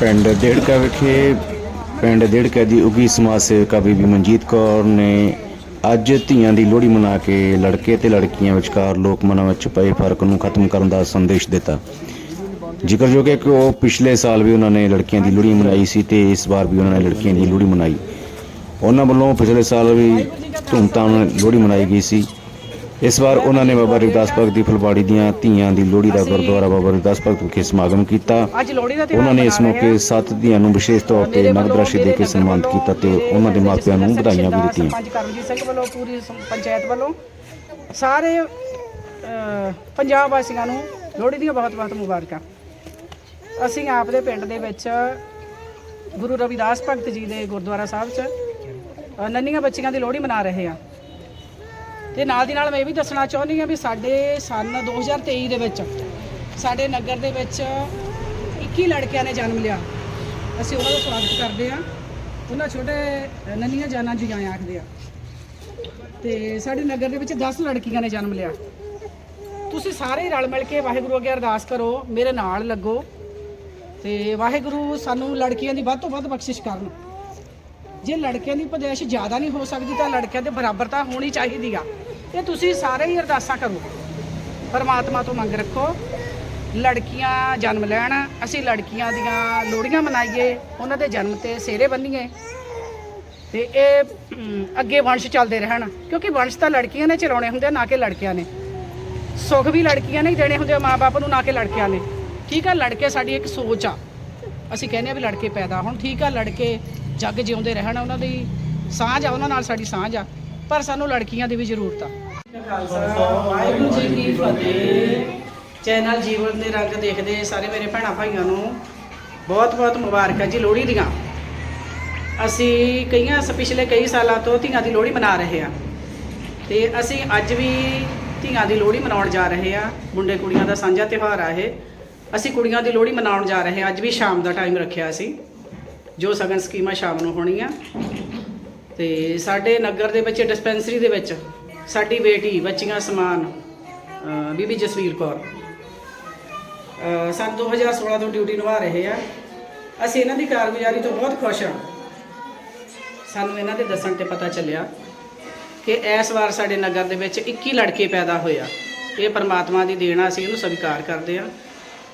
ਪਿੰਡ ਡੇੜਕਾ ਵਿਖੇ, ਪਿੰਡ ਡੇੜਕਾ ਦੀ ਉਗੀ ਸਮਾਜ ਸੇਵਕਾ ਬੀਬੀ ਮਨਜੀਤ ਕੌਰ ਨੇ ਅੱਜ ਧੀਆਂ ਦੀ ਲੋਹੜੀ ਮਨਾ ਕੇ ਲੜਕੇ ਤੇ ਲੜਕੀਆਂ ਵਿਚਕਾਰ ਲੋਕ ਮਨਾਂ ਵਿੱਚ ਪਏ ਫ਼ਰਕ ਨੂੰ ਖਤਮ ਕਰਨ ਦਾ ਸੰਦੇਸ਼ ਦਿੱਤਾ। ਜ਼ਿਕਰਯੋਗ ਹੈ ਕਿ ਉਹ ਪਿਛਲੇ ਸਾਲ ਵੀ ਉਹਨਾਂ ਨੇ ਲੜਕੀਆਂ ਦੀ ਲੋਹੜੀ ਮਨਾਈ ਸੀ ਤੇ ਇਸ ਵਾਰ ਵੀ ਉਹਨਾਂ ਨੇ ਲੜਕੀਆਂ ਦੀ ਲੋਹੜੀ ਮਨਾਈ। ਉਹਨਾਂ ਵੱਲੋਂ ਪਿਛਲੇ ਸਾਲ ਵੀ ਧੂਮਧਾਮ ਨਾਲ ਲੋਹੜੀ ਮਨਾਈ ਗਈ ਸੀ। ਇਸ ਵਾਰ ਉਹਨਾਂ ਨੇ ਬਾਬਾ ਰਵਿਦਾਸ ਭਗਤ ਦੀ ਫੁਲਵਾੜੀ ਦੀਆਂ ਧੀਆਂ ਦੀ ਲੋਹੜੀ ਦਾ ਗੁਰਦੁਆਰਾ ਬਾਬਾ ਰਵਿਦਾਸ ਭਗਤ ਵਿਖੇ ਸਮਾਗਮ ਕੀਤਾ। ਉਹਨਾਂ ਨੇ ਇਸ ਮੌਕੇ ਸੱਤ ਧੀਆਂ ਨੂੰ ਵਿਸ਼ੇਸ਼ ਤੌਰ ਤੇ ਨਗਦ ਰਾਸ਼ੀ ਦੇ ਕੇ ਸਨਮਾਨਿਤ ਕੀਤਾ ਤੇ ਉਹਨਾਂ ਦੇ ਮਾਪਿਆਂ ਨੂੰ ਵਧਾਈਆਂ ਵੀ ਦਿੱਤੀਆਂ। ਸਰਪੰਚ ਕਰਮਜੀਤ ਸਿੰਘ ਵੱਲੋਂ ਪੂਰੀ ਸਮ- ਪੰਚਾਇਤ ਵੱਲੋਂ ਸਾਰੇ ਪੰਜਾਬ ਵਾਸੀਆਂ ਨੂੰ ਲੋਹੜੀ ਦੀਆਂ ਬਹੁਤ-ਬਹੁਤ ਮੁਬਾਰਕਾਂ। ਅਸੀਂ ਆਪ ਦੇ ਪਿੰਡ ਦੇ ਵਿੱਚ ਗੁਰੂ ਰਵਿਦਾਸ ਭਗਤ ਜੀ ਦੇ ਗੁਰਦੁਆਰਾ ਸਾਹਿਬ 'ਚ ਨੰਨੀਆਂ ਬੱਚੀਆਂ ਦੀ ਲੋਹੜੀ ਮਨਾ ਰਹੇ ਹਾਂ। ਤੇ ਨਾਲ ਦੀ ਨਾਲ ਮੈਂ ਇਹ ਵੀ ਦੱਸਣਾ ਚਾਹੁੰਦੀ ਹਾਂ ਵੀ ਸਾਡੇ ਸਨ 2023 ਦੇ ਵਿੱਚ, ਸਾਡੇ ਨਗਰ ਦੇ ਵਿੱਚ 21 ਲੜਕਿਆਂ ਨੇ ਜਨਮ ਲਿਆ। ਅਸੀਂ ਉਹਨਾਂ ਦਾ ਸਵਾਗਤ ਕਰਦੇ ਹਾਂ। ਉਹਨਾਂ ਛੋਟੇ ਨੰਨੀਆਂ ਜਾਨਾਂ ਜੀਆਂ ਆਖਦੇ ਆ। ਤੇ ਸਾਡੇ ਨਗਰ ਦੇ ਵਿੱਚ 10 ਲੜਕੀਆਂ ਨੇ ਜਨਮ ਲਿਆ। ਤੁਸੀਂ ਸਾਰੇ ਰਲ ਮਿਲ ਕੇ ਵਾਹਿਗੁਰੂ ਅੱਗੇ ਅਰਦਾਸ ਕਰੋ, ਮੇਰੇ ਨਾਲ ਲੱਗੋ। ਤੇ ਵਾਹਿਗੁਰੂ ਸਾਨੂੰ ਲੜਕੀਆਂ ਦੀ ਵੱਧ ਤੋਂ ਵੱਧ ਬਖਸ਼ਿਸ਼ ਕਰਨ। ਜੇ ਲੜਕਿਆਂ ਦੀ ਪਦੇਸ਼ ਜ਼ਿਆਦਾ ਨਹੀਂ ਹੋ ਸਕਦੀ ਤਾਂ ਲੜਕਿਆਂ ਦੇ ਬਰਾਬਰਤਾ ਹੋਣੀ ਚਾਹੀਦੀ ਆ। ਤੇ ਤੁਸੀਂ ਸਾਰੇ ਹੀ ਅਰਦਾਸਾਂ ਕਰੋ। ਪਰਮਾਤਮਾ ਤੋਂ ਮੰਗ ਰੱਖੋ ਲੜਕੀਆਂ ਜਨਮ ਲੈਣ ਅਸੀਂ ਲੜਕੀਆਂ ਦੀਆਂ ਲੋਹੜੀਆਂ ਮਨਾਈਏ ਉਹਨਾਂ ਦੇ ਜਨਮ ਤੇ ਸਿਹਰੇ ਬੰਨੀਏ। ਤੇ ਇਹ ਅੱਗੇ ਵੰਸ਼ ਚੱਲਦੇ ਰਹਿਣ ਕਿਉਂਕਿ ਵੰਸ਼ ਤਾਂ ਲੜਕੀਆਂ ਨੇ ਚਲਾਉਣੇ ਹੁੰਦੇ ਆ, ਨਾ ਕਿ ਲੜਕਿਆਂ ਨੇ। ਸੁੱਖ ਵੀ ਲੜਕੀਆਂ ਨੇ ਹੀ ਦੇਣੇ ਹੁੰਦੇ ਆ ਮਾਪੇ ਨੂੰ ਨਾ ਕਿ ਲੜਕਿਆਂ ਨੇ। ਠੀਕ ਆ ਲੜਕੇ ਸਾਡੀ ਇੱਕ ਸੋਚ ਆ। ਅਸੀਂ ਕਹਿੰਦੇ ਆ ਵੀ ਲੜਕੇ ਪੈਦਾ ਹੁਣ। ਠੀਕ ਆ ਲੜਕੇ ਜੱਗ ਜਿਉਂਦੇ ਰਹਿਣ ਉਹਨਾਂ ਦੀ ਸਾਂਝ ਆ ਉਹਨਾਂ ਨਾਲ ਸਾਡੀ ਸਾਂਝ ਆ। ਪਰ ਸਾਨੂੰ ਲੜਕੀਆਂ ਦੀ ਵੀ ਜ਼ਰੂਰਤ ਆ। ਵਾਹਿਗੁਰੂ ਜੀ ਕੀ ਫਤਿਹ। ਚੈਨਲ ਜੀਵਨ ਦੇ ਰੰਗ ਦੇਖਦੇ ਸਾਰੇ ਮੇਰੇ ਭੈਣਾਂ ਭਾਈਆਂ ਨੂੰ ਬਹੁਤ ਬਹੁਤ ਮੁਬਾਰਕਾਂ ਜੀ ਲੋਹੜੀ ਦੀਆਂ। ਅਸੀਂ ਕਈਆਂ ਪਿਛਲੇ ਕਈ ਸਾਲਾਂ ਤੋਂ ਧੀਆਂ ਦੀ ਲੋਹੜੀ ਮਨਾ ਰਹੇ ਆ ਤੇ ਅਸੀਂ ਅੱਜ ਵੀ ਧੀਆਂ ਦੀ ਲੋਹੜੀ ਮਨਾਉਣ ਜਾ ਰਹੇ ਆ ਮੁੰਡੇ ਕੁੜੀਆਂ ਦਾ ਸਾਂਝਾ ਤਿਉਹਾਰ ਆ ਇਹ। ਅਸੀਂ ਕੁੜੀਆਂ ਦੀ ਲੋਹੜੀ ਮਨਾਉਣ ਜਾ ਰਹੇ ਆ ਅੱਜ ਵੀ ਸ਼ਾਮ ਦਾ ਟਾਈਮ ਰੱਖਿਆ ਸੀ। ਜੋ ਸਗਨ ਸਕੀਮਾਂ ਸ਼ਾਮ ਨੂੰ ਹੋਣੀਆਂ। ਤੇ ਸਾਡੇ ਨਗਰ ਦੇ ਵਿੱਚ ਡਿਸਪੈਂਸਰੀ ਦੇ ਵਿੱਚ ਸਾਡੀ ਬੇਟੀ ਬੱਚੀਆਂ ਸਮਾਨ ਬੀਬੀ ਜਸਵੀਰ ਕੌਰ। ਅ, ਸੰਨ 2016 ਤੋਂ ਡਿਊਟੀ ਨਿਭਾ ਰਹੇ ਆ। ਅਸੀਂ ਇਹਨਾਂ ਦੀ ਕਾਰਗੁਜ਼ਾਰੀ ਤੋਂ ਬਹੁਤ ਖੁਸ਼ ਹਾਂ। ਸਾਨੂੰ ਇਹਨਾਂ ਦੇ ਦੱਸਣ ਤੇ ਪਤਾ ਚੱਲਿਆ ਕਿ ਇਸ ਵਾਰ ਸਾਡੇ ਨਗਰ ਦੇ ਵਿੱਚ 21 ਲੜਕੇ ਪੈਦਾ ਹੋਏ ਆ। ਇਹ ਪਰਮਾਤਮਾ ਦੀ ਦੇਣ ਆ ਅਸੀਂ ਇਹਨੂੰ ਸਵੀਕਾਰ ਕਰਦੇ ਆ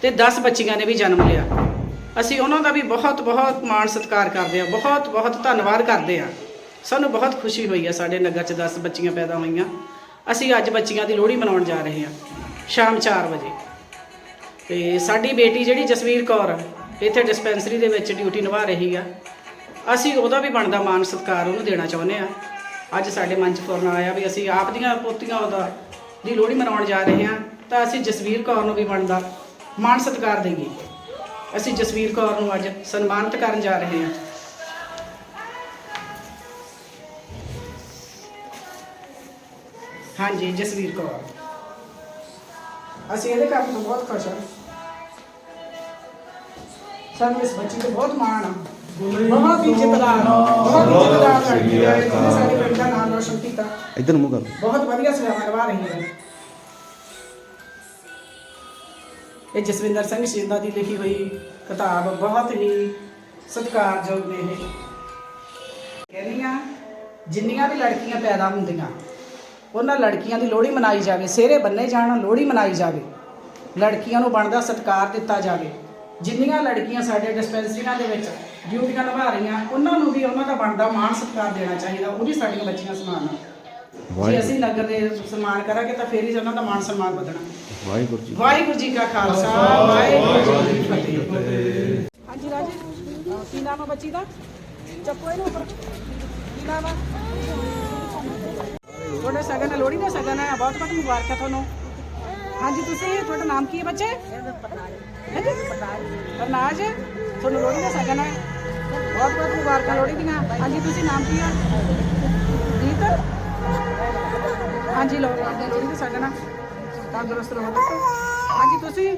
ਤੇ 10 ਬੱਚੀਆਂ ਨੇ ਵੀ ਜਨਮ ਲਿਆ। ਅਸੀਂ ਉਹਨਾਂ ਦਾ ਵੀ ਬਹੁਤ ਬਹੁਤ ਮਾਣ ਸਤਿਕਾਰ ਕਰਦੇ ਆ ਬਹੁਤ ਬਹੁਤ ਧੰਨਵਾਦ ਕਰਦੇ ਆ। ਸਾਨੂੰ ਬਹੁਤ ਖੁਸ਼ੀ ਹੋਈ ਆ, ਸਾਡੇ ਨਗਰ 'ਚ 10 ਬੱਚੀਆਂ ਪੈਦਾ ਹੋਈਆਂ। ਅਸੀਂ ਅੱਜ ਬੱਚੀਆਂ ਦੀ ਲੋਹੜੀ ਮਨਾਉਣ ਜਾ ਰਹੇ ਹਾਂ, ਸ਼ਾਮ 4 ਵਜੇ। ਤੇ ਸਾਡੀ ਬੇਟੀ ਜਿਹੜੀ ਜਸਵੀਰ ਕੌਰ ਇੱਥੇ ਡਿਸਪੈਂਸਰੀ ਦੇ ਵਿੱਚ ਡਿਊਟੀ ਨਿਭਾ ਰਹੀ ਆ। ਅਸੀਂ ਉਹਦਾ ਵੀ ਬਣਦਾ ਮਾਣ ਸਤਿਕਾਰ ਉਹਨੂੰ ਦੇਣਾ ਚਾਹੁੰਦੇ ਆ ਅੱਜ ਸਾਡੇ ਮਨ 'ਚ ਫੁਰਨ ਆਇਆ ਵੀ ਅਸੀਂ ਆਪ ਦੀਆਂ ਪੋਤੀਆਂ ਉਹਦਾ ਦੀ ਲੋਹੜੀ ਮਨਾਉਣ ਜਾ ਰਹੇ ਹਾਂ, ਤਾਂ ਅਸੀਂ ਜਸਵੀਰ ਕੌਰ ਨੂੰ ਵੀ ਬਣਦਾ ਮਾਣ ਸਤਿਕਾਰ ਦੇਈਏ। ਅਸੀਂ ਜਸਵੀਰ ਕੌਰ ਨੂੰ ਅੱਜ ਸਨਮਾਨਿਤ ਕਰਨ ਜਾ ਰਹੇ ਹਾਂ। ਹਾਂਜੀ ਜਸਵੀਰ ਕੌਰ। ਅਸੀਂ ਇਹਦੇ ਕੰਮ ਤੋਂ ਬਹੁਤ ਖੁਸ਼ ਹਾਂ। ਸਾਨੂੰ ਇਸ ਬੱਚੀ ਤੇ ਬਹੁਤ ਮਾਣ ਆ। ਬਹੁਤ ਇੱਜ਼ਤਦਾਰ ਬਹੁਤ ਇੱਜ਼ਤਦਾਰ ਲੜਕੀ ਹੈ ਜਿਹਨੇ ਸਾਡੇ ਪਿੰਡ ਦਾ ਨਾਮ ਰੋਸ਼ਨ ਕੀਤਾ। ਇਧਰ ਮੂੰਹ ਕਰ। ਬਹੁਤ ਵਧੀਆ ਸੇਵਾ ਨਿਭਾ ਰਹੀ ਹੈ ਇਹ ਜਸਵਿੰਦਰ ਸਿੰਘ ਸ਼ਿੰਦਾ ਦੀ ਲਿਖੀ ਹੋਈ ਕਿਤਾਬ ਬਹੁਤ ਹੀ ਸਤਿਕਾਰਯੋਗ ਨੇ ਇਹ। ਕਹਿੰਦੀਆਂ ਜਿੰਨੀਆਂ ਵੀ ਲੜਕੀਆਂ ਪੈਦਾ ਹੁੰਦੀਆਂ ਉਹਨਾਂ ਲੜਕੀਆਂ ਦੀ ਲੋਹੜੀ ਮਨਾਈ ਜਾਵੇ ਸਿਹਰੇ ਬੰਨੇ ਜਾਣ ਲੋਹੜੀ ਮਨਾਈ ਜਾਵੇ। ਲੜਕੀਆਂ ਨੂੰ ਬਣਦਾ ਸਤਿਕਾਰ ਦਿੱਤਾ ਜਾਵੇ। ਜਿੰਨੀਆਂ ਲੜਕੀਆਂ ਸਾਡੇ ਡਿਸਪੈਂਸਰੀਆਂ ਦੇ ਵਿੱਚ ਡਿਊਟੀਆਂ ਨਿਭਾ ਰਹੀਆਂ ਉਹਨਾਂ ਨੂੰ ਵੀ ਉਹਨਾਂ ਦਾ ਬਣਦਾ ਮਾਣ ਸਤਿਕਾਰ ਦੇਣਾ ਚਾਹੀਦਾ ਉਹ ਵੀ ਸਾਡੀਆਂ ਬੱਚੀਆਂ ਸਮਾਨ ਆ ਜੇ ਅਸੀਂ ਨਗਰ ਦੇ ਸਨਮਾਨ ਕਰਾਂਗੇ ਤਾਂ ਫੇਰ ਹੀ ਉਹਨਾਂ ਦਾ ਮਾਣ ਸਨਮਾਨ ਵਧਣਾ। ਵਾਹਿਗੁਰੂ ਜੀ ਵਾਹਿਗੁਰੂ ਜੀ ਕਾ ਖਾਲਸਾ ਵਾਹਿਗੁਰੂ ਜੀ ਕੀ ਫਤਿਹ। ਹਾਂਜੀ ਰਾਜੇ ਕੀ ਨਾਮ ਆ ਬੱਚੀ ਦਾ? ਚੱਕੋ ਇਹਨੂੰ ਉੱਪਰ। ਕੀ ਨਾਮ ਆ? ਤੁਹਾਡਾ ਸਗਨ ਹੈ ਲੋਹੜੀ ਦਾ ਸਗਨ ਹੈ ਬਹੁਤ ਬਹੁਤ ਮੁਬਾਰਕਾਂ ਤੁਹਾਨੂੰ। ਹਾਂਜੀ ਤੁਸੀਂ ਤੁਹਾਡਾ ਨਾਮ ਕੀ ਹੈ ਬੱਚੇ? ਹਾਂਜੀ ਕਰਨਾਜ ਤੁਹਾਨੂੰ ਲੋਹੜੀ ਦਾ ਸਗਨ ਹੈ। ਬਹੁਤ ਬਹੁਤ ਮੁਬਾਰਕਾਂ ਲੋਹੜੀ ਦੀਆਂ। ਹਾਂਜੀ ਤੁਸੀਂ ਨਾਮ ਕੀ ਆ ਰੀਤ ਹਾਂਜੀ ਲੋ ਲੋਹੜੀ ਦਾ ਸਗਨ ਆ ਤੰਦਰੁਸਤ ਰਹੋ ਬੱਚੇ। ਹਾਂਜੀ ਤੁਸੀਂ?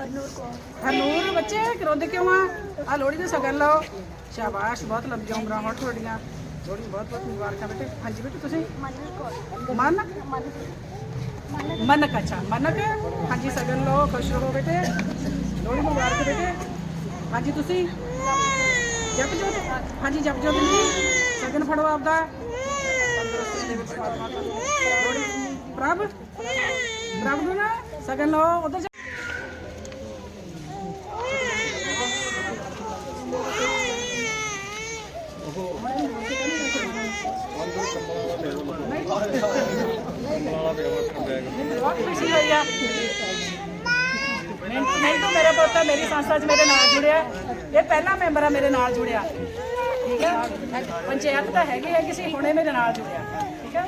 ਹਰਨੂਰ ਕੌਰ। ਹਰਨੂਰ ਬੱਚੇ ਕਰੋਂਦੇ ਕਿਉਂ ਆ? ਆ ਲੋਹੜੀ ਦਾ ਸਗਨ ਲਓ। ਸ਼ਾਬਾਸ਼ ਬਹੁਤ ਲੰਬੀਆਂ ਉਮਰਾਂ ਹੋਣ ਤੁਹਾਡੀਆਂ। ਲੋਹੜੀ ਬਹੁਤ ਬਹੁਤ ਮੁਬਾਰਕਾਂ ਬੇਟੇ ਹਾਂਜੀ ਬੇਟੇ ਤੁਸੀਂ ਮਨ ਮਨਕ ਅੱਛਾ ਮਨਕ ਹਾਂਜੀ ਸਗਨ ਲਓ ਖੁਸ਼ ਰਹੋ ਬੇਟੇ ਲੋਹੜੀ ਮੁਬਾਰਕ ਬੇਟੇ ਹਾਂਜੀ ਤੁਸੀਂ ਜਪਜੋਤ ਹਾਂਜੀ ਜਪਜੋਤ ਜੀ ਸਗਨ ਫੜੋ ਆਪਦਾ ਤੰਦਰੁਸਤੀ ਦੇ ਵਿੱਚ ਪਰਮਾਤਮਾ ਤੁਹਾਨੂੰ ਲੋਹੜੀ ਪ੍ਰਭ ਪ੍ਰਭ ਨੂੰ ਨਾ ਸਗਨ ਲਓ ਉਧਰ ਬਹੁਤ ਖੁਸ਼ੀ ਹੋਈ ਆ ਮਿੰਟੂ ਮੇਰਾ ਪੁੱਤ ਮੇਰੀ ਸੰਸਥਾ 'ਚ ਮੇਰੇ ਨਾਲ ਜੁੜਿਆ ਇਹ ਪਹਿਲਾ ਮੈਂਬਰ ਆ ਮੇਰੇ ਨਾਲ ਜੁੜਿਆ ਠੀਕ ਹੈ? ਪੰਚਾਇਤ ਤਾਂ ਹੈਗੇ ਆ, ਕਿਸੇ ਹੁਣੇ ਮੇਰੇ ਨਾਲ ਜੁੜਿਆ, ਠੀਕ ਹੈ?